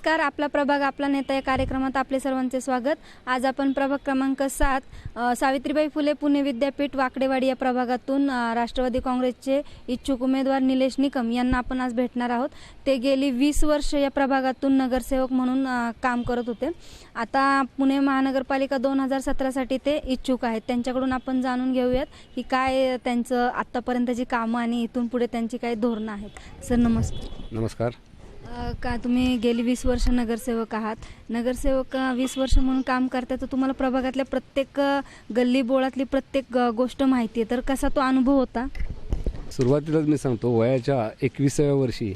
नमस्कार आपला प्रभाग आपला नेता या कार्यक्रमात आपले सर्वांचे स्वागत. आज आपण प्रभाग क्रमांक सात सावित्रीबाई फुले पुणे विद्यापीठ वाकडेवाडी या प्रभागातून राष्ट्रवादी काँग्रेसचे इच्छुक उमेदवार निलेश निकम यांना आपण आज भेटणार आहोत. ते गेली वीस वर्ष या प्रभागातून नगरसेवक म्हणून काम करत होते. आता पुणे महानगरपालिका दोन हजार सतरासाठी ते इच्छुक आहेत. त्यांच्याकडून आपण जाणून घेऊयात की काय त्यांचं आत्तापर्यंतची कामं आणि इथून पुढे त्यांची काय धोरणं आहेत. सर नमस्कार. नमस्कार. का तुम्ही गेली वीस वर्ष नगरसेवक आहात? नगरसेवक वीस वर्ष म्हणून काम करताय तर तुम्हाला प्रभागातल्या प्रत्येक गल्ली बोळातली प्रत्येक गोष्ट माहिती आहे. तर कसा तो अनुभव होता? सुरुवातीलाच मी सांगतो वयाच्या एकविसाव्या वर्षी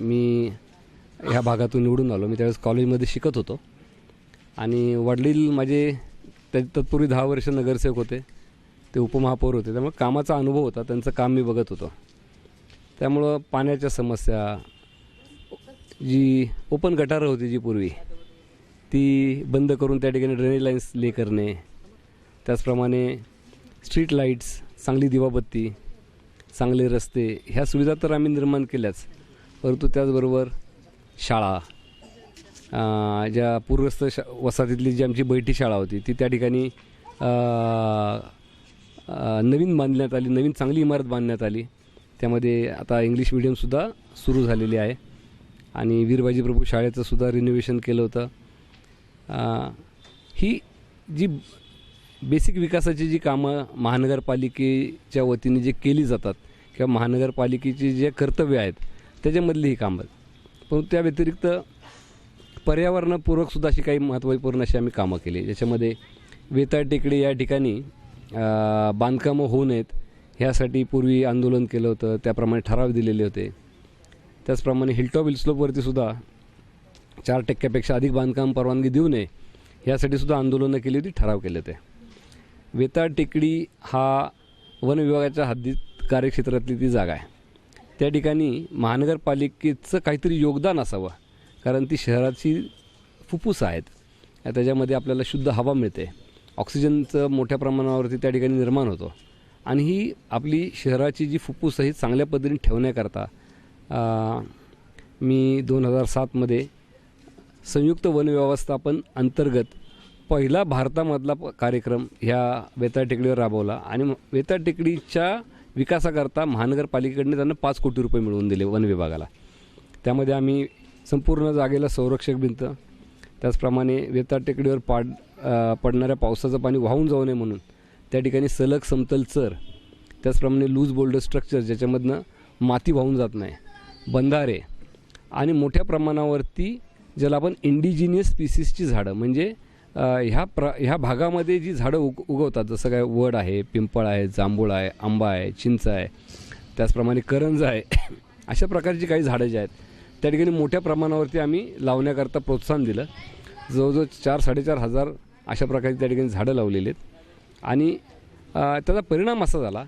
मी ह्या भागातून निवडून आलो. मी त्यावेळेस कॉलेजमध्ये शिकत होतो. आणि वडील माझे त्या तत्पूर्वी दहा वर्ष नगरसेवक होते. ते उपमहापौर होते. त्यामुळे कामाचा अनुभव होता. त्यांचं काम मी बघत होतो. त्यामुळं पाण्याच्या समस्या जी ओपन गटारं होती जी पूर्वी ती बंद करून त्या ठिकाणी ड्रेनेज लाईन्स ले करणे त्याचप्रमाणे स्ट्रीट लाईट्स चांगली दिवाबत्ती चांगले रस्ते ह्या सुविधा तर आम्ही निर्माण केल्याच. परंतु त्याचबरोबर शाळा ज्या पूर्वस्थ शा वसाहतीतली जी आमची बैठी शाळा होती ती त्या ठिकाणी नवीन बांधण्यात आली नवीन चांगली इमारत बांधण्यात आली. त्यामध्ये आता इंग्लिश मिडियमसुद्धा सुरू झालेली आहे. आणि वीरबाजी प्रभू शाळेचं सुद्धा रिनोव्हेशन केलं होतं. ही जी बेसिक विकासाची जी कामं महानगरपालिकेच्या वतीने जे केली जातात किंवा महानगरपालिकेची जे कर्तव्य आहेत त्याच्यामधली ही कामं पण त्या व्यतिरिक्त पर्यावरणपूरकसुद्धा अशी काही महत्त्वपूर्ण अशी आम्ही कामं केली. ज्याच्यामध्ये वेताळ टेकडे या ठिकाणी बांधकामं होऊ नयेत. ह्यासाठी पूर्वी आंदोलन केलं होतं. त्याप्रमाणे ठराव दिलेले होते. त्याचप्रमाणे हिलटॉप हिलस्लोपवरती सुद्धा चार टक्क्यापेक्षा अधिक बांधकाम परवानगी देऊ नये यासाठी सुद्धा आंदोलनं केली होती ठराव केले होते. वेताळ टेकडी हा वन विभागाच्या हद्दीत कार्यक्षेत्रातली ती जागा आहे. त्या ठिकाणी महानगरपालिकेचं काहीतरी योगदान असावं कारण ती शहराची फुफ्फुस आहेत. त्याच्यामध्ये आपल्याला शुद्ध हवा मिळते. ऑक्सिजनचं मोठ्या प्रमाणावरती त्या ठिकाणी निर्माण होतो. आणि ही आपली शहराची जी फुफ्फुस आहे चांगल्या पद्धतीने ठेवण्याकरता मी दोन हजार सातमध्ये संयुक्त वन व्यवस्थापन अंतर्गत पहिला भारतामधला प- कार्यक्रम ह्या वेताळ टेकडीवर राबवला. आणि वेताळ टेकडीच्या विकासाकरता महानगरपालिकेकडनं त्यांना पाच कोटी रुपये मिळवून दिले वन विभागाला. त्यामध्ये आम्ही संपूर्ण जागेला संरक्षक भिंत त्याचप्रमाणे वेताळ टेकडीवर पाड पडणाऱ्या पावसाचं पाणी वाहून जाऊ नये म्हणून त्या ठिकाणी सलग समतल चर त्याचप्रमाणे लूज बोल्डर स्ट्रक्चर ज्याच्यामधनं माती वाहून जात नाही. बंधारे आणि मोठ्या प्रमाणावरती ज्याला आपण इंडिजिनियस स्पीसीसची झाडं म्हणजे ह्या प्र ह्या भागामध्ये जी झाडं उग उगवतात जसं काय वड आहे पिंपळ आहे जांभूळ आहे आंबा आहे चिंच आहे त्याचप्रमाणे करंज आहे अशा प्रकारची काही झाडं जी आहेत त्या ठिकाणी मोठ्या प्रमाणावरती आम्ही लावण्याकरता प्रोत्साहन दिलं. जवळजवळ चार साडेचार हजार अशा प्रकारची त्या ठिकाणी झाडं लावलेली आहेत. आणि त्याचा परिणाम असा झाला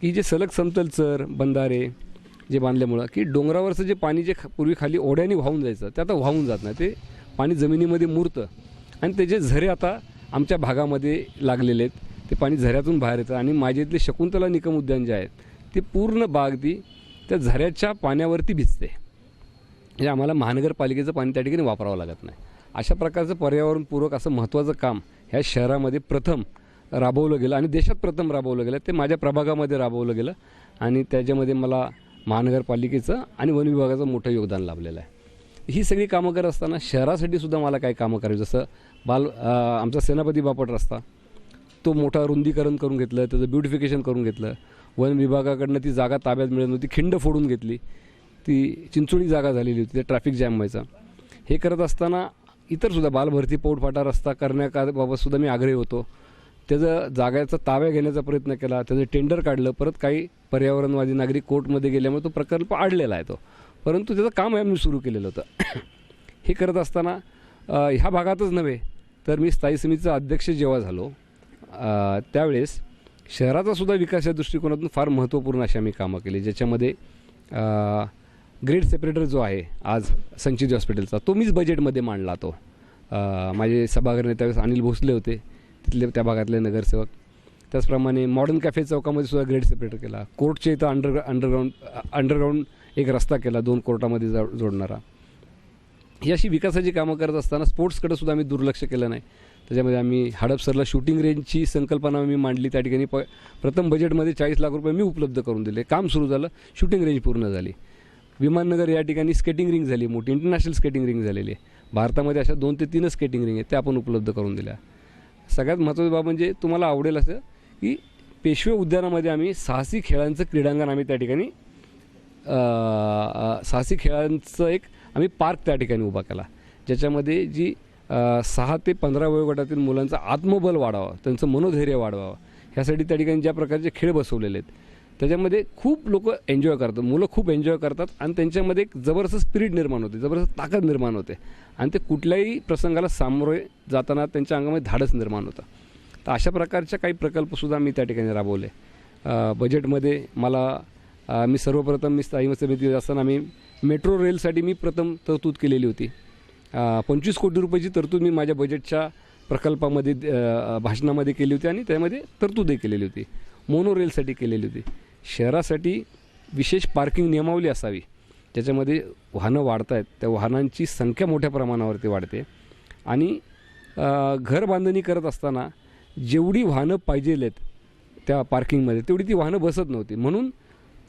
की जे सलग समतल चर बंधारे जे बांधल्यामुळं की डोंगरावरचं जे पाणी जे पूर्वी खाली ओढ्याने वाहून जायचं ते आता वाहून जात नाही. ते पाणी जमिनीमध्ये मुरतं. आणि त्याचे झरे आता आमच्या भागामध्ये लागलेले आहेत ते पाणी झऱ्यातून बाहेर येतं. आणि माझ्या इथले शकुंतला निकम उद्यान जे आहेत ते पूर्ण बाग ती त्या झऱ्याच्या पाण्यावरती भिजते. म्हणजे आम्हाला महानगरपालिकेचं पाणी त्या ठिकाणी वापरावं लागत नाही. अशा प्रकारचं पर्यावरणपूरक असं महत्त्वाचं काम ह्या शहरामध्ये प्रथम राबवलं गेलं आणि देशात प्रथम राबवलं गेलं. ते माझ्या प्रभागामध्ये राबवलं गेलं. आणि त्याच्यामध्ये मला महानगरपालिकेचं आणि वन विभागाचं मोठं योगदान लाभलेलं आहे. ही सगळी कामं करत असताना शहरासाठी सुद्धा मला काही कामं करावी. जसं बाल आमचा सेनापती बापट रस्ता तो मोठा रुंदीकरण करून घेतलं त्याचं ब्युटिफिकेशन करून घेतलं. वन विभागाकडनं ती जागा ताब्यात मिळत नव्हती. खिंड फोडून घेतली. ती चिंचोळी जागा झालेली होती. त्या ट्रॅफिक जॅम व्हायचा. हे करत असताना इतरसुद्धा बालभरती पोटफाटा रस्ता करण्याबाबतसुद्धा मी आग्रही होतो. त्याचं जागाचा ताब्या घेण्याचा प्रयत्न केला त्याचं टेंडर काढलं परत काही पर्यावरणवादी नागरिक कोर्टमध्ये गेल्यामुळे तो प्रकल्प अडलेला आहे तो. परंतु त्याचं काम आम्ही सुरू केलेलं होतं. हे करत असताना ह्या भागातच नव्हे तर मी स्थायी समितीचा अध्यक्ष जेव्हा झालो त्यावेळेस शहराचा सुद्धा विकास या दृष्टिकोनातून फार महत्त्वपूर्ण अशी आम्ही कामं केली ज्याच्यामध्ये ग्रेड सेपरेटर जो आहे आज संचित हॉस्पिटलचा तो मीच बजेटमध्ये मांडला तो. माझे सभागृह नेत्यावेळेस अनिल भोसले होते. तिथले त्या भागातले नगरसेवक. त्याचप्रमाणे मॉडर्न कॅफे चौकामध्ये सुद्धा ग्रेड सेपरेट केला. कोर्टच्या इथं अंडर अंडरग्राऊंड अंडरग्राऊंड एक रस्ता केला दोन कोर्टामध्ये जा जोडणारा. ही अशी विकासाची कामं करत असताना स्पोर्ट्सकडे सुद्धा आम्ही दुर्लक्ष केलं नाही. त्याच्यामध्ये आम्ही हडपसरला शूटिंग रेंजची संकल्पना मी मांडली. त्या ठिकाणी प प्रथम बजेटमध्ये चाळीस लाख रुपये मी उपलब्ध करून दिले. काम सुरू झालं शूटिंग रेंज पूर्ण झाली. विमाननगर या ठिकाणी स्केटिंग रिंग झाली मोठी इंटरनॅशनल स्केटिंग रिंग झालेली आहे. भारतामध्ये अशा दोन ते तीनच स्केटिंग रिंग आहेत त्या आपण उपलब्ध करून दिल्या. सगळ्यात महत्त्वाची बाब म्हणजे तुम्हाला आवडेल असं की पेशवे उद्यानामध्ये आम्ही साहसी खेळांचं क्रीडांगण आम्ही त्या ठिकाणी साहसी खेळांचं एक आम्ही पार्क त्या ठिकाणी उभा केला. ज्याच्यामध्ये जी सहा ते पंधरा वयोगटातील मुलांचं आत्मबल वाढावं त्यांचं मनोधैर्य वाढवावं. ह्यासाठी त्या ठिकाणी ज्या प्रकारचे खेळ बसवलेले आहेत त्याच्यामध्ये खूप लोक एन्जॉय करतात. मुलं खूप एन्जॉय करतात आणि त्यांच्यामध्ये एक जबरदस्त स्पिरिट निर्माण होते जबरदस्त ताकद निर्माण होते. आणि ते कुठल्याही प्रसंगाला सामोरे जाताना त्यांच्या अंगामध्ये धाडस निर्माण होतं. तर अशा प्रकारच्या काही प्रकल्पसुद्धा मी त्या ठिकाणी राबवले. बजेटमध्ये मला मी सर्वप्रथम मी स्थायी समितीत असताना मी मेट्रो रेलसाठी मी प्रथम तरतूद केलेली होती. पंचवीस कोटी रुपयाची तरतूद मी माझ्या बजेटच्या प्रकल्पामध्ये भाषणामध्ये केली होती आणि त्यामध्ये तरतूदही केलेली होती. मोनो रेलसाठी केलेली होती. शहरासाठी विशेष पार्किंग नियमावली असावी. ज्याच्यामध्ये वाहनं वाढत आहेत त्या वाहनांची संख्या मोठ्या प्रमाणावरती वाढते. आणि घर बांधणी करत असताना जेवढी वाहनं पाहिजे आहेत त्या पार्किंगमध्ये तेवढी ती वाहनं बसत नव्हती. म्हणून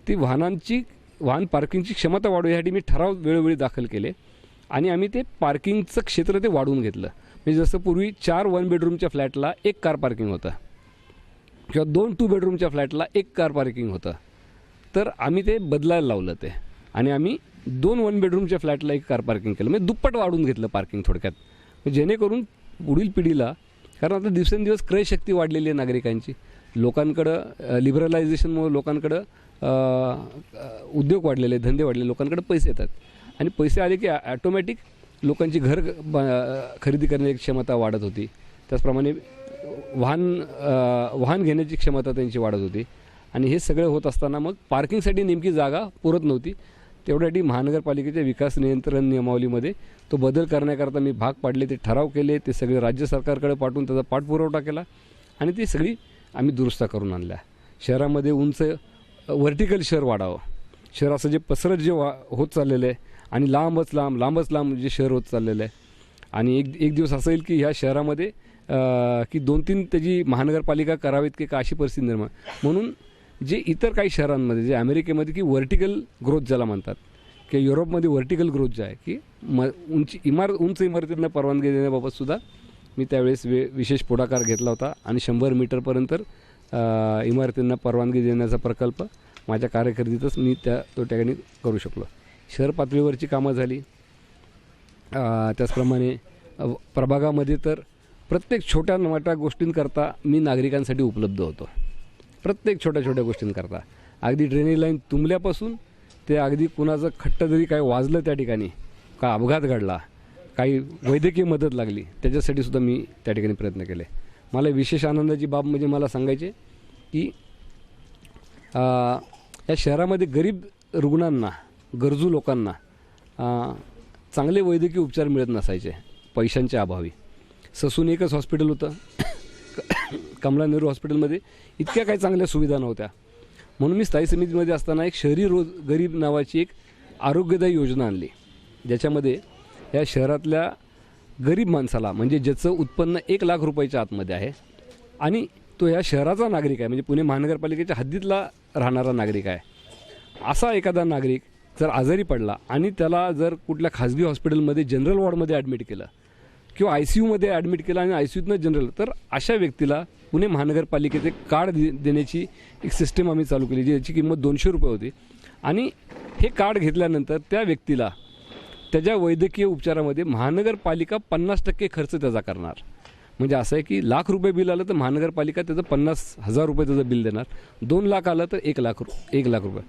ती वाहनांची वाहन पार्किंगची क्षमता वाढवू यासाठी मी ठराव वेळोवेळी दाखल केले आणि आम्ही ते पार्किंगचं क्षेत्र ते वाढवून घेतलं. म्हणजे जसं पूर्वी चार वन बेडरूमच्या फ्लॅटला एक कार पार्किंग होतं. किंवा दोन टू बेडरूमच्या फ्लॅटला एक कार पार्किंग होतं. तर आम्ही ते बदलायला लावलं ते. आणि आम्ही दोन वन बेडरूमच्या फ्लॅटला एक कार पार्किंग केलं. म्हणजे दुप्पट वाढून घेतलं पार्किंग थोडक्यात. म्हणजे जेणेकरून पुढील पिढीला कारण आता दिवसेंदिवस क्रयशक्ती वाढलेली आहे नागरिकांची. लोकांकडं लिबरलायझेशनमुळे लोकांकडं उद्योग वाढलेले धंदे वाढलेले लोकांकडे पैसे येतात. आणि पैसे आले की ॲटोमॅटिक लोकांची घर ब- खरेदी करण्याची क्षमता वाढत होती. त्याचप्रमाणे वाहन वाहन घेण्याची क्षमता त्यांची वाढत होती. आणि हे सगळं होत असताना मग पार्किंगसाठी नेमकी जागा पुरत नव्हती. तेवढ्यासाठी महानगरपालिकेच्या विकास नियंत्रण नियमावलीमध्ये तो बदल करण्याकरता मी भाग पाडले ते ठराव केले ते सगळे राज्य सरकारकडे पाठवून त्याचा पाठपुरवठा केला आणि ती सगळी आम्ही दुरुस्त करून आणल्या. शहरामध्ये उंच व्हर्टिकल शहर वाढावं. शहराचं जे पसरत जे वा होत चाललेलं आहे आणि लांबच लांब लांबच लांब जे शहर होत चाललेलं आहे. आणि एक एक दिवस असं येईल की ह्या शहरामध्ये की दोन तीन त्याची महानगरपालिका करावीत की का अशी परिस्थिती निर्माण म्हणून जे इतर काही शहरांमध्ये जे अमेरिकेमध्ये की व्हर्टिकल ग्रोथ ज्याला म्हणतात किंवा युरोपमध्ये व्हर्टिकल ग्रोथ जे आहे की म उंची इमार उंच इमारतींना परवानगी देण्याबाबतसुद्धा मी त्यावेळेस वे विशेष पुढाकार घेतला होता. आणि शंभर मीटरपर्यंत इमारतींना परवानगी देण्याचा प्रकल्प माझ्या कार्यकर्दीतच मी त्या तो ठिकाणी करू शकलो. शहर पातळीवरची कामं झाली. त्याचप्रमाणे प्रभागामध्ये तर प्रत्येक छोट्या मोठ्या गोष्टींकरता मी नागरिकांसाठी उपलब्ध होतो. प्रत्येक छोट्या छोट्या गोष्टींकरता. अगदी ड्रेनेज लाईन तुंबल्यापासून ते अगदी कुणाचं खट्ट जरी काही वाजलं त्या ठिकाणी का अपघात घडला काही वैद्यकीय मदत लागली त्याच्यासाठी सुद्धा मी त्या ठिकाणी प्रयत्न केले. मला विशेष आनंदाची बाब म्हणजे मला सांगायचे की या शहरामध्ये गरीब रुग्णांना गरजू लोकांना चांगले वैद्यकीय उपचार मिळत नसायचे पैशांच्या अभावी. ससून एकच हॉस्पिटल होतं. कमला नेहरू हॉस्पिटलमध्ये इतक्या काही चांगल्या सुविधा नव्हत्या. म्हणून मी स्थायी समितीमध्ये असताना एक शहरी रोज गरीब नावाची एक आरोग्यदायी योजना आणली. ज्याच्यामध्ये या शहरातल्या गरीब माणसाला म्हणजे ज्याचं उत्पन्न एक लाख रुपयाच्या आतमध्ये आहे आणि तो या शहराचा नागरिक आहे म्हणजे पुणे महानगरपालिकेच्या हद्दीतला राहणारा नागरिक आहे. असा एखादा नागरिक जर आजारी पडला आणि त्याला जर कुठल्या खाजगी हॉस्पिटलमध्ये जनरल वॉर्डमध्ये ॲडमिट केलं किंवा आय सी यूमध्ये ॲडमिट केलं आणि आय सी यूतनं जनरल तर अशा व्यक्तीला पुणे महानगरपालिकेचे कार्ड दे देण्याची एक सिस्टीम आम्ही चालू केली ज्याची किंमत दोनशे रुपये होती. आणि हे कार्ड घेतल्यानंतर त्या व्यक्तीला त्याच्या वैद्यकीय उपचारामध्ये महानगरपालिका पन्नास टक्के खर्च त्याचा करणार. म्हणजे असं आहे की लाख रुपये बिल आलं तर महानगरपालिका त्याचं पन्नास हजार रुपये त्याचं बिल देणार. दोन लाख आलं तर एक लाख रु एक लाख रुपये.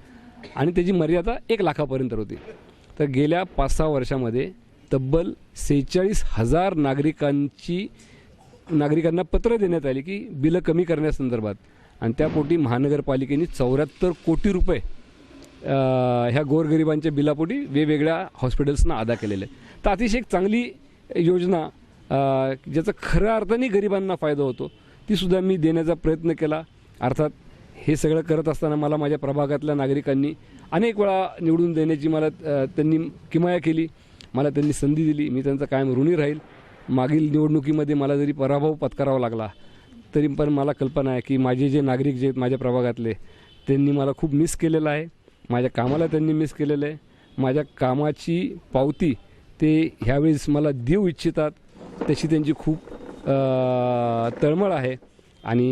आणि त्याची मर्यादा एक लाखापर्यंत होती. तर गेल्या पाच सहा वर्षामध्ये तब्बल सेहेचाळीस हजार नागरिकांची नागरिकांना पत्र देण्यात आली की बिलं कमी करण्यासंदर्भात. आणि त्यापोटी महानगरपालिकेने चौऱ्याहत्तर कोटी रुपये ह्या गोरगरिबांच्या बिलापोटी वेगवेगळ्या हॉस्पिटल्सना अदा केलेले. आहे तर अतिशय एक चांगली योजना ज्याचा खऱ्या अर्थाने गरिबांना फायदा होतो ती सुद्धा मी देण्याचा प्रयत्न केला. अर्थात हे सगळं करत असताना मला माझ्या प्रभागातल्या नागरिकांनी अनेक वेळा निवडून देण्याची मला त्यांनी किमाया केली. मला त्यांनी संधी दिली मी त्यांचा कायम ऋणी राहील. मागील निवडणुकीमध्ये मला जरी पराभव पत्करावा लागला तरी पण मला कल्पना आहे की माझे जे नागरिक जे आहेत माझ्या प्रभागातले त्यांनी मला खूप मिस केलेलं आहे. माझ्या कामाला त्यांनी मिस केलेलं आहे. माझ्या कामाची पावती ते ह्यावेळेस मला देऊ इच्छितात तशी त्यांची खूप तळमळ आहे. आणि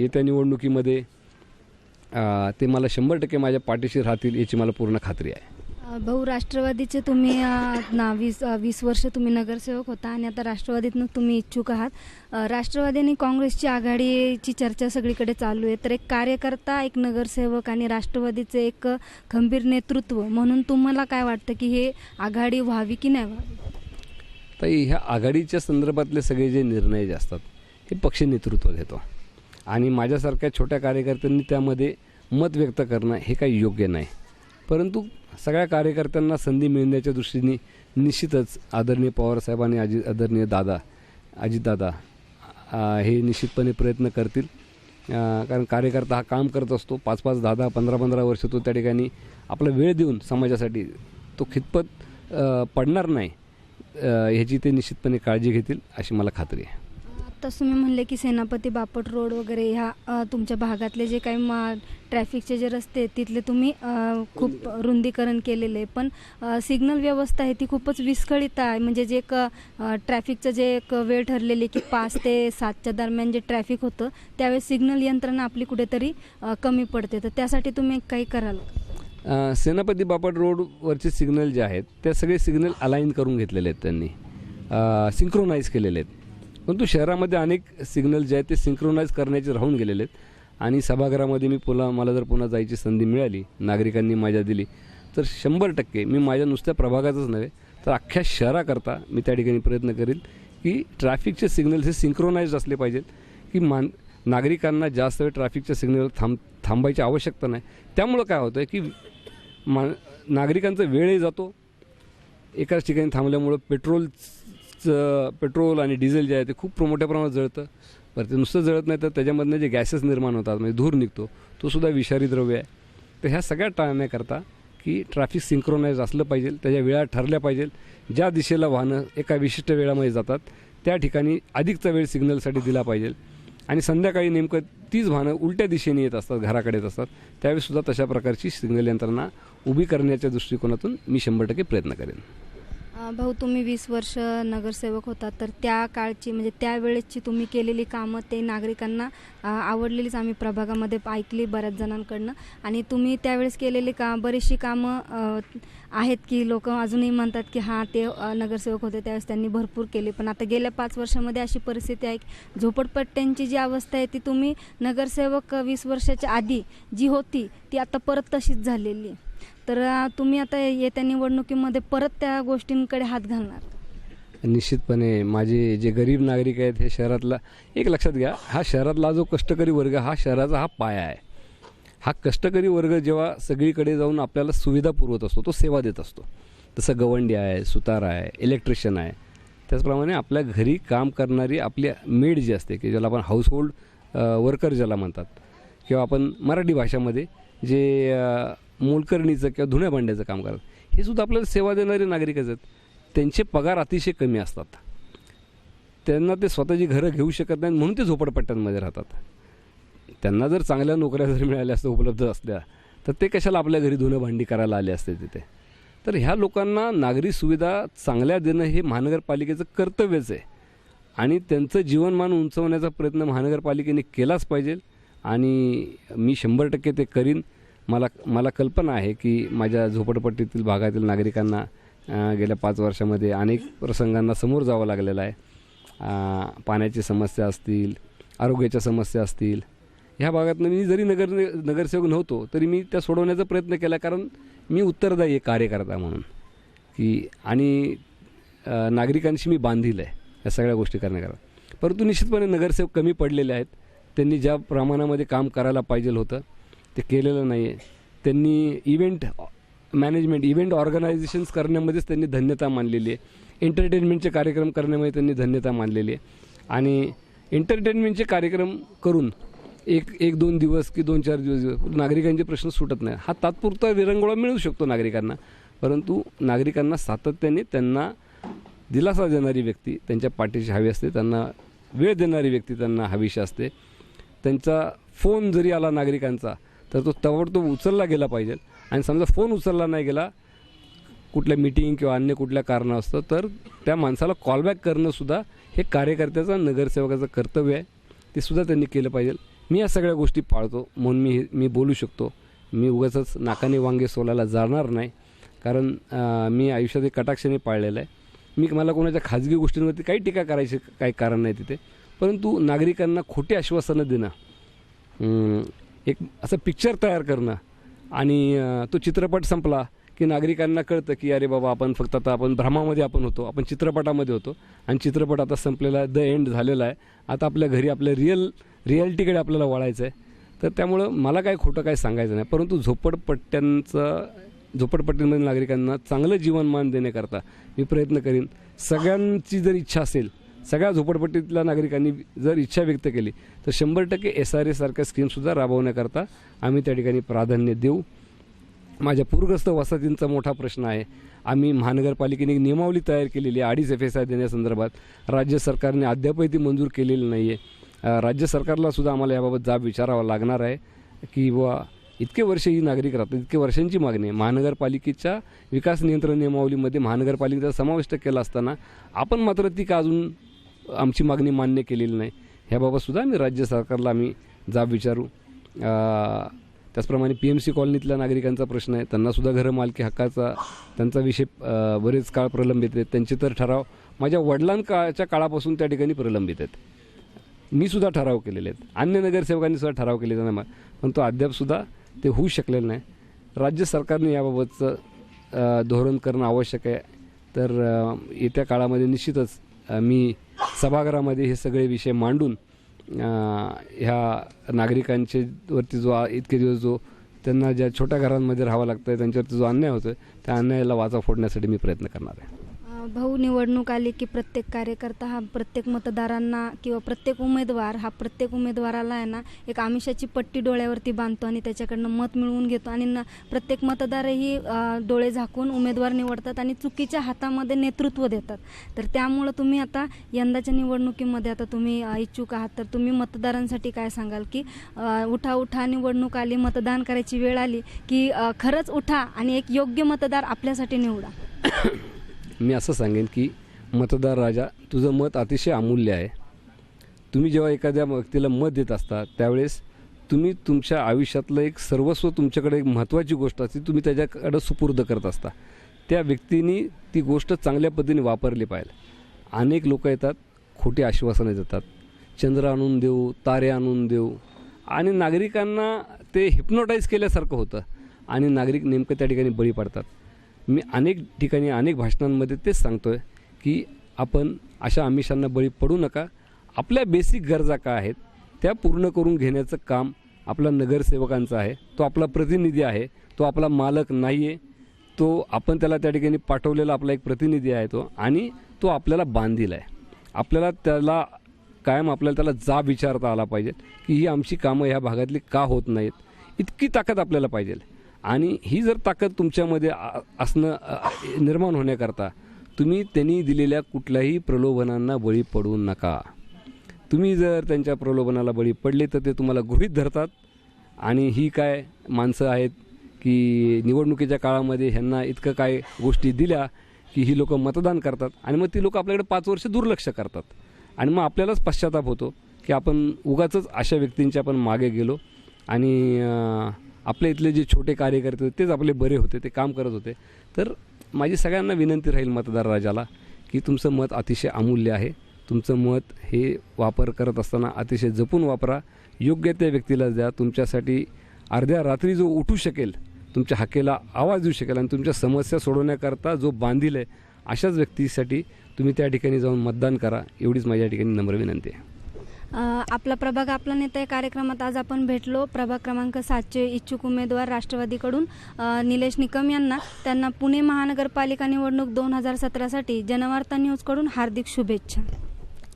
येत्या निवडणुकीमध्ये ते मला शंभर टक्के माझ्या पाठीशी राहतील याची मला पूर्ण खात्री आहे. भाऊ राष्ट्रवादीचे तुम्ही ना वीस वीस वर्ष तुम्ही नगरसेवक होता आणि आता राष्ट्रवादीतनं तुम्ही इच्छुक आहात. राष्ट्रवादी आणि काँग्रेसची आघाडीची चर्चा सगळीकडे चालू आहे. तर एक कार्यकर्ता एक नगरसेवक आणि राष्ट्रवादीचे एक खंबीर नेतृत्व म्हणून तुम्हाला काय वाटतं की हे आघाडी व्हावी की नाही व्हावी? तर ह्या आघाडीच्या संदर्भातले सगळे जे निर्णय जे असतात हे पक्ष नेतृत्व घेतो. आणि माझ्यासारख्या छोट्या कार्यकर्त्यांनी त्यामध्ये मत व्यक्त करणं हे काही योग्य नाही. परंतु सगळ्या कार्यकर्त्यांना संधी मिळण्याच्या दृष्टीने निश्चितच आदरणीय पवारसाहेब आणि अजि आदरणीय दादा अजितदादा हे निश्चितपणे प्रयत्न करतील. कारण कार्यकर्ता हा काम करत असतो. पाच पाच दहा दहा पंधरा पंधरा वर्ष तो त्या ठिकाणी आपला वेळ देऊन समाजासाठी तो खितपत पडणार नाही. ह्याची ते निश्चितपणे काळजी घेतील अशी मला खात्री आहे. आत्ताच तुम्ही म्हणले की सेनापती बापट रोड वगैरे ह्या तुमच्या भागातले जे काही मा ट्रॅफिकचे जे रस्ते आहेत तिथले तुम्ही खूप रुंदीकरण केलेले आहे. पण सिग्नल व्यवस्था आहे ती खूपच विस्कळीत आहे. म्हणजे जे एक ट्रॅफिकचं जे एक वेळ ठरलेली की पाच ते सातच्या दरम्यान जे ट्रॅफिक होतं त्यावेळेस सिग्नल यंत्रणा आपली कुठेतरी कमी पडते. तर त्यासाठी तुम्ही काही कराल सेनापती बापट रोडवरचे सिग्नल जे आहेत ते सगळे सिग्नल अलाइन करून घेतलेले आहेत त्यांनी. सिंक्रोनाईज केलेले आहेत. परंतु शहरामध्ये अनेक सिग्नल जे आहेत ते सिंक्रोनाईज करण्याचे राहून गेलेले आहेत. आणि सभागृहामध्ये मी पुन्हा मला जर पुन्हा जायची संधी मिळाली नागरिकांनी माझ्या दिली तर शंभर टक्के मी माझ्या नुसत्या प्रभागातच नव्हे तर अख्ख्या शहराकरता मी त्या ठिकाणी प्रयत्न करेल की ट्रॅफिकचे सिग्नल्स हे सिंक्रोनाईज असले पाहिजेत की मान नागरिकांना जास्त वेळ ट्रॅफिकच्या सिग्नल थांब थांबायची आवश्यकता नाही. त्यामुळं काय होतं आहे की मा नागरिकांचा वेळही जातो एकाच ठिकाणी थांबल्यामुळं पेट्रोलचं पेट्रोल आणि डिझेल जे आहे ते खूप मोठ्या प्रमाणात जळतं. बरं ते नुसतं जळत नाही तर त्याच्यामधनं जे गॅसेस निर्माण होतात म्हणजे धूर निघतो तो सुद्धा विषारी द्रव्य आहे. तर ह्या सगळ्या टाळण्याकरता की ट्रॅफिक सिंक्रोनाईज असलं पाहिजे त्याच्या वेळा ठरल्या पाहिजे ज्या दिशेला वाहनं एका विशिष्ट वेळामध्ये जातात त्या ठिकाणी अधिकचा वेळ सिग्नलसाठी दिला पाहिजे. आणि संध्याकाळी नेमकं तीच वाहनं उलट्या दिशेने येत असतात घराकडे येत असतात त्यावेळीसुद्धा तशा प्रकारची सिग्नल यंत्रणा उभी करण्याच्या दृष्टिकोनातून मी शंभर टक्के प्रयत्न करेन. भाऊ तुम्ही वीस वर्ष नगरसेवक होता तर त्या काळची म्हणजे त्यावेळेसची तुम्ही केलेली कामं ते नागरिकांना आवडलेलीच आम्ही प्रभागामध्ये ऐकली बऱ्याच जणांकडनं. आणि तुम्ही त्यावेळेस केलेली का बरीचशी कामं आहेत की लोक अजूनही म्हणतात की हां ते नगरसेवक होते त्यावेळेस त्यांनी भरपूर केले. पण आता गेल्या पाच वर्षामध्ये अशी परिस्थिती आहे की झोपडपट्ट्यांची जी अवस्था आहे ती तुम्ही नगरसेवक वीस वर्षाच्या आधी जी होती ती आता परत तशीच झालेली. आहे तर तुम्ही आता येत्या निवडणुकीमध्ये परत त्या गोष्टींकडे हात घालणार. निश्चितपणे माझे जे गरीब नागरिक आहेत हे शहरातला एक लक्षात घ्या हा शहरातला जो कष्टकरी वर्ग हा शहराचा हा पाया आहे. हा कष्टकरी वर्ग जेव्हा सगळीकडे जाऊन आपल्याला सुविधा पुरवत असतो तो सेवा देत असतो. तसं गवंडी आहे सुतार आहे इलेक्ट्रिशियन आहे. त्याचप्रमाणे आपल्या घरी काम करणारी आपली मेड जी असते की ज्याला आपण हाऊसहोल्ड वर्कर ज्याला म्हणतात किंवा आपण मराठी भाषामध्ये जे मोलकरणीचं किंवा धुण्या भांड्याचं काम करतात. हे सुद्धा आपल्याला सेवा देणारे नागरिकच आहेत. त्यांचे पगार अतिशय कमी असतात. त्यांना ते स्वतःची घरं घेऊ शकत नाहीत म्हणून ते झोपडपट्ट्यांमध्ये राहतात. त्यांना जर चांगल्या नोकऱ्या जर मिळाल्या असत्या उपलब्ध असल्या तर ते कशाला आपल्या घरी धुणं भांडी करायला आले असते तिथे? तर ह्या लोकांना नागरी सुविधा चांगल्या देणं हे महानगरपालिकेचं कर्तव्यच आहे. आणि त्यांचं जीवनमान उंचवण्याचा प्रयत्न महानगरपालिकेने केलाच पाहिजे. आणि मी शंभर टक्के ते करीन. मला मला कल्पना आहे की माझ्या झोपडपट्टीतील भागातील नागरिकांना गेल्या पाच वर्षामध्ये अनेक प्रसंगांना समोर जावं लागलेलं आहे. पाण्याची समस्या असतील आरोग्याच्या समस्या असतील. ह्या भागातनं मी जरी नगर नगरसेवक नव्हतो तरी मी त्या सोडवण्याचा प्रयत्न केला कारण मी उत्तरदायी आहे कार्यकर्ता म्हणून. की आणि नागरिकांशी मी बांधील आहे या सगळ्या गोष्टी करण्याकरता. परंतु निश्चितपणे नगरसेवक कमी पडलेले आहेत. त्यांनी ज्या प्रमाणामध्ये काम करायला पाहिजे होतं ते केलेलं नाही आहे त्यांनी इव्हेंट मॅनेजमेंट इव्हेंट ऑर्गनायझेशन्स करण्यामध्येच त्यांनी धन्यता मानलेली आहे. एंटरटेनमेंटचे कार्यक्रम करण्यामध्ये त्यांनी धन्यता मानलेली आहे. आणि एंटरटेनमेंटचे कार्यक्रम करून एक एक दोन दिवस की दोन चार दिवस नागरिकांचे प्रश्न सुटत नाही हा तात्पुरता विरंगुळा मिळू शकतो नागरिकांना. परंतु नागरिकांना सातत्याने त्यांना दिलासा देणारी व्यक्ती त्यांच्या पाठीशी हवी असते. त्यांना वेळ देणारी व्यक्ती त्यांना हवीशी असते. त्यांचा फोन जरी आला नागरिकांचा तर तो ताबडतोब उचलला गेला पाहिजे. आणि समजा फोन उचलला नाही गेला कुठल्या मिटिंग किंवा अन्य कुठल्या कारणं असतं तर त्या माणसाला कॉलबॅक करणंसुद्धा हे कार्यकर्त्याचं नगरसेवकाचं कर्तव्य आहे. ते सुद्धा त्यांनी केलं पाहिजे. मी या सगळ्या गोष्टी पाळतो. म्हणून मी मी बोलू शकतो. मी उगाचच नाकाने वांगे सोलायला जाणार नाही. कारण मी आयुष्यात एक कटाक्षाने पाळलेलं आहे. मी मला कोणाच्या खाजगी गोष्टींवरती काही टीका करायची काही कारण नाही तिथे. परंतु नागरिकांना खोटी आश्वासनं देणं एक असं पिक्चर तयार करणं. आणि तो चित्रपट संपला की नागरिकांना कळतं की अरे बाबा आपण फक्त आता आपण भ्रमामध्ये आपण होतो. आपण चित्रपटामध्ये होतो. आणि चित्रपट आता संपलेला आहे द एंड झालेला आहे. आता आपल्या घरी आपल्या रिअल रिॲलिटीकडे आपल्याला वळायचं आहे तर त्यामुळं मला काय खोटं काय सांगायचं नाही. परंतु झोपडपट्ट्यांचं झोपडपट्ट्यांमधील नागरिकांना चांगलं जीवनमान देण्याकरता मी प्रयत्न करीन. सगळ्यांची जर इच्छा असेल सगळ्या झोपडपट्टीतल्या नागरिकांनी जर इच्छा व्यक्त केली तर शंभर टक्के एस आर एसारख्या स्कीमसुद्धा राबवण्याकरता आम्ही त्या ठिकाणी प्राधान्य देऊ. माझ्या पूरग्रस्त वसाहतींचा मोठा प्रश्न आहे. आम्ही महानगरपालिकेने नियमावली तयार केलेली आहे अडीच एफ एस आय देण्यासंदर्भात राज्य सरकारने अद्यापही ती मंजूर केलेली नाही आहे राज्य सरकारला सुद्धा आम्हाला याबाबत जाब विचारावा लागणार आहे की बुवा इतके वर्ष ही नागरिक राहतात इतके वर्षांची मागणी आहे. महानगरपालिकेच्या विकास नियंत्रण नियमावलीमध्ये महानगरपालिकेचा समाविष्ट केला असताना आपण मात्र ती का अजून आमची मागणी मान्य केलेली नाही. ह्याबाबतसुद्धा आम्ही राज्य सरकारला आम्ही जाब विचारू. त्याचप्रमाणे पी एम सी कॉलनीतल्या नागरिकांचा प्रश्न आहे. त्यांनासुद्धा घरं मालकी हक्काचा त्यांचा विषय बरेच काळ प्रलंबित आहेत. त्यांचे तर ठराव माझ्या वडिलांकाळच्या काळापासून त्या ठिकाणी प्रलंबित आहेत. मी सुद्धा ठराव केलेले आहेत. अन्य नगरसेवकांनी सुद्धा ठराव केलेला नाही पण तो अद्यापसुद्धा ते होऊ शकलेलं नाही. राज्य सरकारने याबाबतचं धोरण करणं आवश्यक आहे. तर येत्या काळामध्ये निश्चितच मी सभागृहामध्ये हे सगळे विषय मांडून ह्या नागरिकांचे वरती जो इतके दिवस जो त्यांना ज्या छोट्या घरांमध्ये राहावं लागतं आहे त्यांच्यावरती जो अन्याय होतो आहे त्या अन्यायाला वाचा फोडण्यासाठी मी प्रयत्न करणार आहे. भाऊ निवडणूक आली की प्रत्येक कार्यकर्ता हा प्रत्येक मतदारांना किंवा प्रत्येक उमेदवार हा प्रत्येक उमेदवाराला आहे ना एक आमिषाची पट्टी डोळ्यावरती बांधतो आणि त्याच्याकडनं मत मिळवून घेतो. आणि ना प्रत्येक मतदारही डोळे झाकून उमेदवार निवडतात आणि चुकीच्या हातामध्ये नेतृत्व देतात. तर त्यामुळं तुम्ही आता यंदाच्या निवडणुकीमध्ये आता तुम्ही इच्छुक आहात. तर तुम्ही मतदारांसाठी काय सांगाल की उठा उठा निवडणूक आली मतदान करायची वेळ आली की खरंच उठा आणि एक योग्य मतदार आपल्यासाठी निवडा. मी असं सांगेन की मतदार राजा तुझं मत अतिशय अमूल्य आहे. तुम्ही जेव्हा एखाद्या व्यक्तीला मत देत असता त्यावेळेस तुम्ही तुमच्या आयुष्यातलं एक सर्वस्व तुमच्याकडे एक महत्त्वाची गोष्ट असते तुम्ही त्याच्याकडं सुपूर्द करत असता. त्या व्यक्तीने ती गोष्ट चांगल्या पद्धतीने वापरली पाहिजे. अनेक लोक येतात खोटी आश्वासनं देतात. चंद्र आणून देऊ तारे आणून देऊ. आणि नागरिकांना ते हिप्नोटाईज केल्यासारखं होतं. आणि नागरिक नेमकं त्या ठिकाणी बळी पडतात. मी अनेक ठिकाणी अनेक भाषणांमध्ये तेच सांगतो आहे की आपण अशा आमिषांना बळी पडू नका. आपल्या बेसिक गरजा काय आहेत त्या पूर्ण करून घेण्याचं काम आपला नगरसेवकांचं आहे तो आपला प्रतिनिधी आहे तो आपला मालक नाही आहे तो आपण त्याला त्या ठिकाणी पाठवलेला आपला एक प्रतिनिधी आहे तो आणि तो आपल्याला बांधील आहे. आपल्याला त्याला कायम आपल्याला त्याला जा विचारता आला पाहिजे की ही आमची कामं ह्या भागातली का होत नाहीत? इतकी ताकद आपल्याला पाहिजे. आणि ही जर ताकद तुमच्यामध्ये असणं निर्माण होण्याकरता तुम्ही त्यांनी दिलेल्या कुठल्याही प्रलोभनांना बळी पडू नका. तुम्ही जर त्यांच्या प्रलोभनाला बळी पडले तर ते तुम्हाला गृहीत धरतात. आणि ही काय माणसं आहेत की निवडणुकीच्या काळामध्ये ह्यांना इतकं काय गोष्टी दिल्या की ही लोक मतदान करतात आणि मग ती लोक आपल्याकडे पाच वर्ष दुर्लक्ष करतात. आणि मग आपल्यालाच पश्चाताप होतो की आपण उगाच अशा व्यक्तींच्या आपण मागे गेलो आणि आपल्या इथले जे छोटे कार्यकर्ते होते तेच आपले बरे होते ते काम करत होते. तर माझी सगळ्यांना विनंती राहील मतदार राजाला की तुमचं मत अतिशय अमूल्य आहे. तुमचं मत हे वापर करत असताना अतिशय जपून वापरा. योग्य त्या व्यक्तीला द्या. तुमच्यासाठी अर्ध्या रात्री जो उठू शकेल तुमच्या हाकेला आवाज देऊ शकेल आणि तुमच्या समस्या सोडवण्याकरता जो बांधील आहे अशाच व्यक्तीसाठी तुम्ही त्या ठिकाणी जाऊन मतदान करा. एवढीच माझ्या ठिकाणी नम्र विनंती आहे. आपला प्रभाग आपला नेता या कार्यक्रमात आज आपण भेटलो. प्रभाग क्रमांक सातचे इच्छुक उमेदवार राष्ट्रवादीकडून निलेश निकम यांना. त्यांना पुणे महानगरपालिका निवडणूक दोन हजार सतरासाठी जनवार्ता न्यूजकडून हार्दिक शुभेच्छा.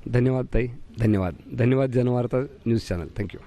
धन्यवाद ताई. धन्यवाद. धन्यवाद जनवार्ता न्यूज चॅनल. थँक्यू.